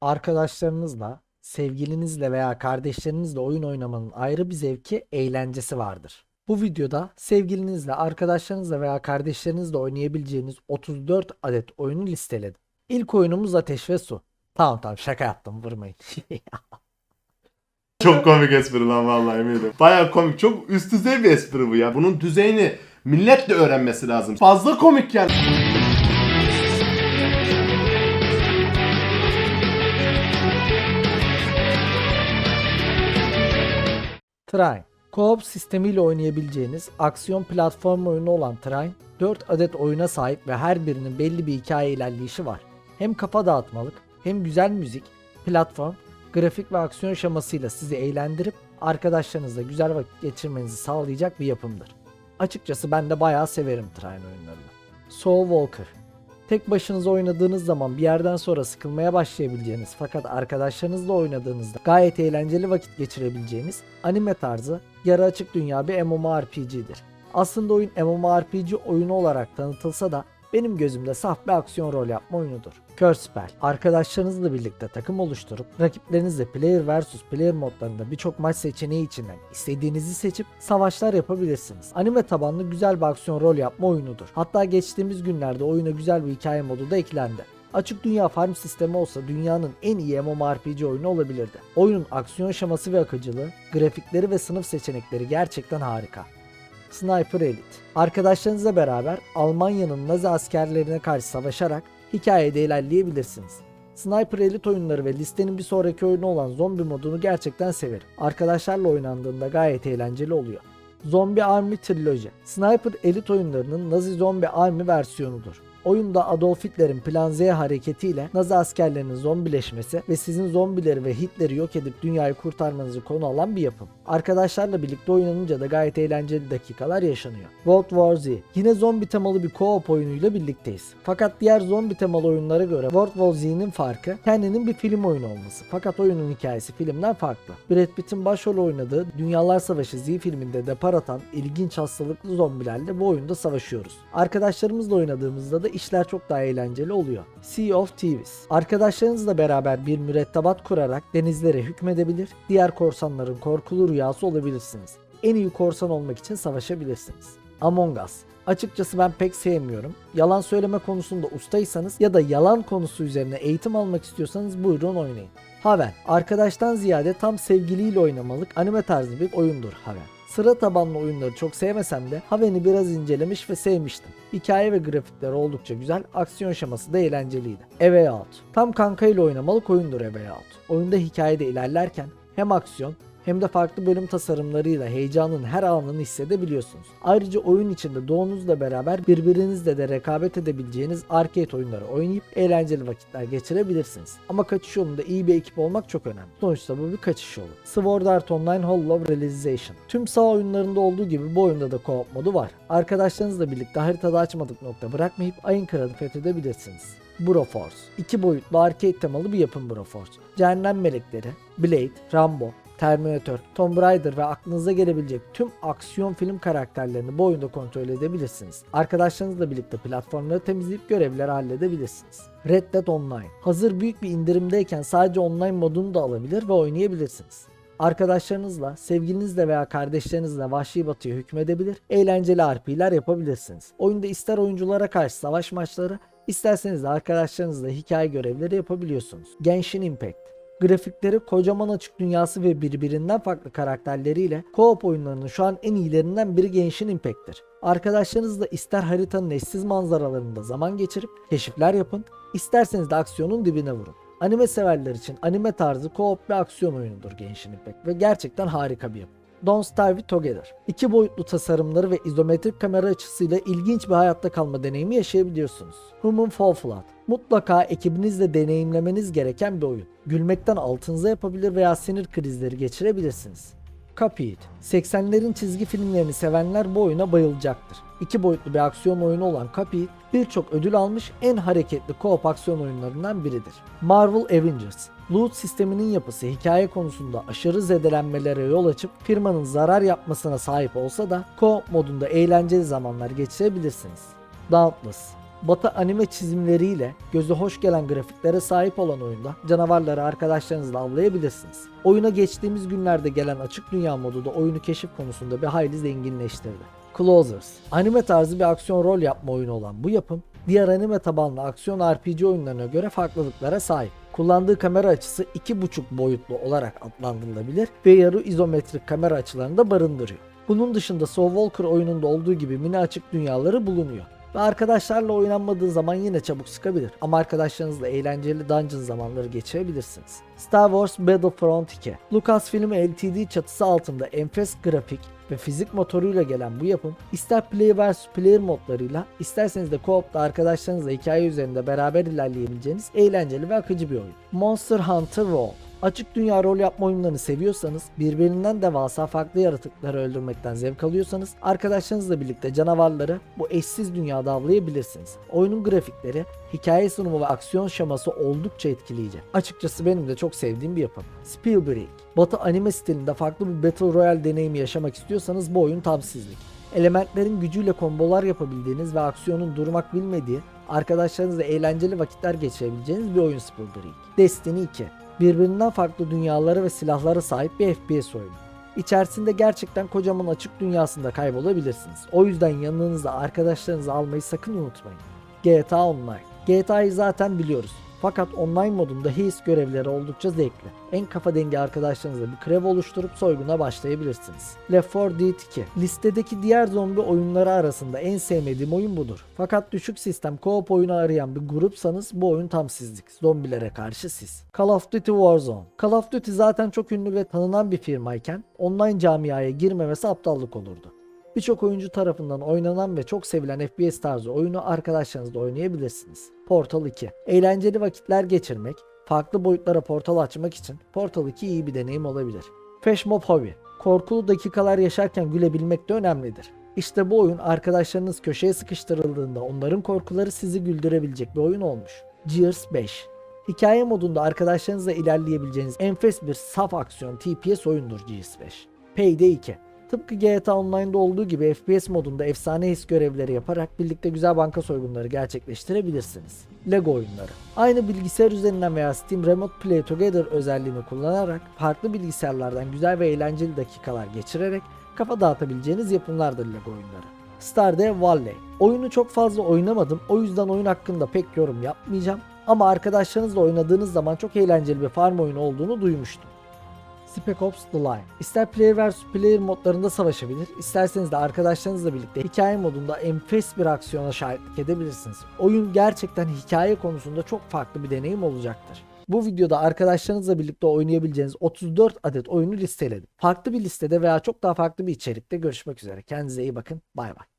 Arkadaşlarınızla, sevgilinizle veya kardeşlerinizle oyun oynamanın ayrı bir zevki, eğlencesi vardır. Bu videoda sevgilinizle, arkadaşlarınızla veya kardeşlerinizle oynayabileceğiniz 34 adet oyunu listeledim. İlk oyunumuz Ateş ve Su. Tamam tamam şaka yaptım vurmayın. Çok komik espri lan vallahi eminim. Baya komik. Çok üst düzey bir espri bu ya. Bunun düzeyini millet de öğrenmesi lazım. Fazla komik yani. Trine. Co-op sistemiyle oynayabileceğiniz aksiyon platform oyunu olan Trine, 4 adet oyuna sahip ve her birinin belli bir hikaye ilerleyişi var. Hem kafa dağıtmalık, hem güzel müzik, platform, grafik ve aksiyon şamasıyla sizi eğlendirip arkadaşlarınızla güzel vakit geçirmenizi sağlayacak bir yapımdır. Açıkçası ben de bayağı severim Trine oyunlarını. Soul Walker Tek başınıza oynadığınız zaman bir yerden sonra sıkılmaya başlayabileceğiniz fakat arkadaşlarınızla oynadığınızda gayet eğlenceli vakit geçirebileceğiniz anime tarzı yarı açık dünya bir MMORPG'dir. Aslında oyun MMORPG oyunu olarak tanıtılsa da benim gözümde saf bir aksiyon rol yapma oyunudur. Curspell. Arkadaşlarınızla birlikte takım oluşturup rakiplerinizle player vs player modlarında birçok maç seçeneği içinden istediğinizi seçip savaşlar yapabilirsiniz. Anime tabanlı güzel bir aksiyon rol yapma oyunudur. Hatta geçtiğimiz günlerde oyuna güzel bir hikaye modu da eklendi. Açık dünya farm sistemi olsa dünyanın en iyi MMORPG oyunu olabilirdi. Oyunun aksiyon şaması ve akıcılığı, grafikleri ve sınıf seçenekleri gerçekten harika. Sniper Elite. Arkadaşlarınızla beraber Almanya'nın Nazi askerlerine karşı savaşarak hikayede ilerleyebilirsiniz. Sniper Elite oyunları ve listenin bir sonraki oyunu olan zombi modunu gerçekten severim. Arkadaşlarla oynandığında gayet eğlenceli oluyor. Zombie Army Trilogy. Sniper Elite oyunlarının Nazi Zombie Army versiyonudur. Oyunda Adolf Hitler'in Plan Z hareketiyle Nazi askerlerinin zombileşmesi ve sizin zombileri ve Hitler'i yok edip dünyayı kurtarmanızı konu alan bir yapım. Arkadaşlarla birlikte oynanınca da gayet eğlenceli dakikalar yaşanıyor. World War Z. Yine zombi temalı bir co-op oyunuyla birlikteyiz. Fakat diğer zombi temalı oyunlara göre World War Z'nin farkı kendinin bir film oyunu olması. Fakat oyunun hikayesi filmden farklı. Brad Pitt'in başrol oynadığı Dünyalar Savaşı Z filminde depar atan ilginç hastalıklı zombilerle bu oyunda savaşıyoruz. Arkadaşlarımızla oynadığımızda da işler çok daha eğlenceli oluyor. Sea of Thieves. Arkadaşlarınızla beraber bir mürettebat kurarak denizlere hükmedebilir, diğer korsanların korkulu rüyası olabilirsiniz. En iyi korsan olmak için savaşabilirsiniz. Among Us. Açıkçası ben pek sevmiyorum. Yalan söyleme konusunda ustaysanız ya da yalan konusu üzerine eğitim almak istiyorsanız buyurun oynayın. Haven. Arkadaştan ziyade tam sevgiliyle oynamalık anime tarzı bir oyundur Haven. Sıra tabanlı oyunları çok sevmesem de Haven'i biraz incelemiş ve sevmiştim. Hikaye ve grafikleri oldukça güzel, aksiyon şaması da eğlenceliydi. A Way Out. Tam kanka ile oynamalık oyundur A Way Out. Oyunda hikayede ilerlerken hem aksiyon hem de farklı bölüm tasarımlarıyla heyecanın her anını hissedebiliyorsunuz. Ayrıca oyun içinde doğunuzla beraber birbirinizle de rekabet edebileceğiniz arcade oyunları oynayıp eğlenceli vakitler geçirebilirsiniz. Ama kaçış yolunda iyi bir ekip olmak çok önemli. Sonuçta bu bir kaçış yolu. Sword Art Online Hollow Realization. Tüm sağ oyunlarında olduğu gibi bu oyunda da co-op modu var. Arkadaşlarınızla birlikte haritada açmadık nokta bırakmayıp ayın kralını fethedebilirsiniz. Broforce. İki boyutlu arcade temalı bir yapım Broforce. Cehennem Melekleri, Blade, Rambo, Terminator, Tomb Raider ve aklınıza gelebilecek tüm aksiyon film karakterlerini bu oyunda kontrol edebilirsiniz. Arkadaşlarınızla birlikte platformları temizleyip görevleri halledebilirsiniz. Red Dead Online. Hazır büyük bir indirimdeyken sadece online modunu da alabilir ve oynayabilirsiniz. Arkadaşlarınızla, sevgilinizle veya kardeşlerinizle Vahşi Batı'ya hükmedebilir, eğlenceli RP'ler yapabilirsiniz. Oyunda ister oyunculara karşı savaş maçları, isterseniz de arkadaşlarınızla hikaye görevleri yapabiliyorsunuz. Genshin Impact Grafikleri kocaman açık dünyası ve birbirinden farklı karakterleriyle co-op oyunlarının şu an en iyilerinden biri Genshin Impact'tir. Arkadaşlarınızla ister haritanın eşsiz manzaralarında zaman geçirip keşifler yapın, isterseniz de aksiyonun dibine vurun. Anime severler için anime tarzı co-op bir aksiyon oyunudur Genshin Impact ve gerçekten harika bir yapım. Don't Starve Together. İki boyutlu tasarımları ve izometrik kamera açısıyla ilginç bir hayatta kalma deneyimi yaşayabiliyorsunuz. Human Fall Flat. Mutlaka ekibinizle deneyimlemeniz gereken bir oyun. Gülmekten altınıza yapabilir veya sinir krizleri geçirebilirsiniz. Cuphead. 80'lerin çizgi filmlerini sevenler bu oyuna bayılacaktır. İki boyutlu bir aksiyon oyunu olan Cuphead birçok ödül almış en hareketli co-op aksiyon oyunlarından biridir. Marvel Avengers. Loot sisteminin yapısı hikaye konusunda aşırı zedelenmelere yol açıp firmanın zarar yapmasına sahip olsa da co-op modunda eğlenceli zamanlar geçirebilirsiniz. Dauntless Batı anime çizimleriyle göze hoş gelen grafiklere sahip olan oyunda canavarları arkadaşlarınızla avlayabilirsiniz. Oyuna geçtiğimiz günlerde gelen açık dünya modu da oyunu keşif konusunda bir hayli zenginleştirdi. Closers, anime tarzı bir aksiyon rol yapma oyunu olan bu yapım, diğer anime tabanlı aksiyon RPG oyunlarına göre farklılıklara sahip. Kullandığı kamera açısı 2.5 boyutlu olarak adlandırılabilir ve yarı izometrik kamera açılarını da barındırıyor. Bunun dışında Soul Walker oyununda olduğu gibi mini açık dünyaları bulunuyor. Ve arkadaşlarla oynanmadığı zaman yine çabuk sıkabilir ama arkadaşlarınızla eğlenceli dungeon zamanları geçirebilirsiniz. Star Wars Battlefront 2 Lucasfilm LTD çatısı altında enfes grafik ve fizik motoruyla gelen bu yapım ister player vs player modlarıyla isterseniz de co-op'ta arkadaşlarınızla hikaye üzerinde beraber ilerleyebileceğiniz eğlenceli ve akıcı bir oyun. Monster Hunter World Açık dünya rol yapma oyunlarını seviyorsanız, birbirinden devasa farklı yaratıkları öldürmekten zevk alıyorsanız, arkadaşlarınızla birlikte canavarları bu eşsiz dünyada avlayabilirsiniz. Oyunun grafikleri, hikaye sunumu ve aksiyon şeması oldukça etkileyici. Açıkçası benim de çok sevdiğim bir yapım. Spielberg, Batı anime stilinde farklı bir Battle Royale deneyimi yaşamak istiyorsanız bu oyun tam sizlik. Elementlerin gücüyle kombolar yapabildiğiniz ve aksiyonun durmak bilmediği, arkadaşlarınızla eğlenceli vakitler geçirebileceğiniz bir oyun Spielberg. Destiny 2 birbirinden farklı dünyalara ve silahlara sahip bir FPS oyunu. İçerisinde gerçekten kocaman açık dünyasında kaybolabilirsiniz. O yüzden yanınıza arkadaşlarınızı almayı sakın unutmayın. GTA Online GTA'yı zaten biliyoruz. Fakat online modunda his görevleri oldukça zevkli. En kafa dengi arkadaşlarınızla bir krev oluşturup soyguna başlayabilirsiniz. Left 4 Dead 2 Listedeki diğer zombi oyunları arasında en sevmediğim oyun budur. Fakat düşük sistem co-op oyunu arayan bir grupsanız bu oyun tam sizlik. Zombilere karşı siz. Call of Duty Warzone Call of Duty zaten çok ünlü ve tanınan bir firmayken online camiaya girmemesi aptallık olurdu. Birçok oyuncu tarafından oynanan ve çok sevilen FPS tarzı oyunu arkadaşlarınızla oynayabilirsiniz. Portal 2 Eğlenceli vakitler geçirmek, farklı boyutlara portal açmak için Portal 2 iyi bir deneyim olabilir. Flash Mob Hobby Korkulu dakikalar yaşarken gülebilmek de önemlidir. İşte bu oyun arkadaşlarınız köşeye sıkıştırıldığında onların korkuları sizi güldürebilecek bir oyun olmuş. Gears 5 Hikaye modunda arkadaşlarınızla ilerleyebileceğiniz enfes bir saf aksiyon TPS oyundur Gears 5. Payday 2 Tıpkı GTA Online'da olduğu gibi FPS modunda efsane his görevleri yaparak birlikte güzel banka soygunları gerçekleştirebilirsiniz. Lego oyunları. Aynı bilgisayar üzerinden veya Steam Remote Play Together özelliğini kullanarak farklı bilgisayarlardan güzel ve eğlenceli dakikalar geçirerek kafa dağıtabileceğiniz yapımlardır Lego oyunları. Stardew Valley. Oyunu çok fazla oynamadım o yüzden oyun hakkında pek yorum yapmayacağım. Ama arkadaşlarınızla oynadığınız zaman çok eğlenceli bir farm oyunu olduğunu duymuştum. Spec Ops The Line. İster player vs player modlarında savaşabilir, isterseniz de arkadaşlarınızla birlikte hikaye modunda enfes bir aksiyona şahitlik edebilirsiniz. Oyun gerçekten hikaye konusunda çok farklı bir deneyim olacaktır. Bu videoda arkadaşlarınızla birlikte oynayabileceğiniz 34 adet oyunu listeledim. Farklı bir listede veya çok daha farklı bir içerikte görüşmek üzere. Kendinize iyi bakın. Bay bay.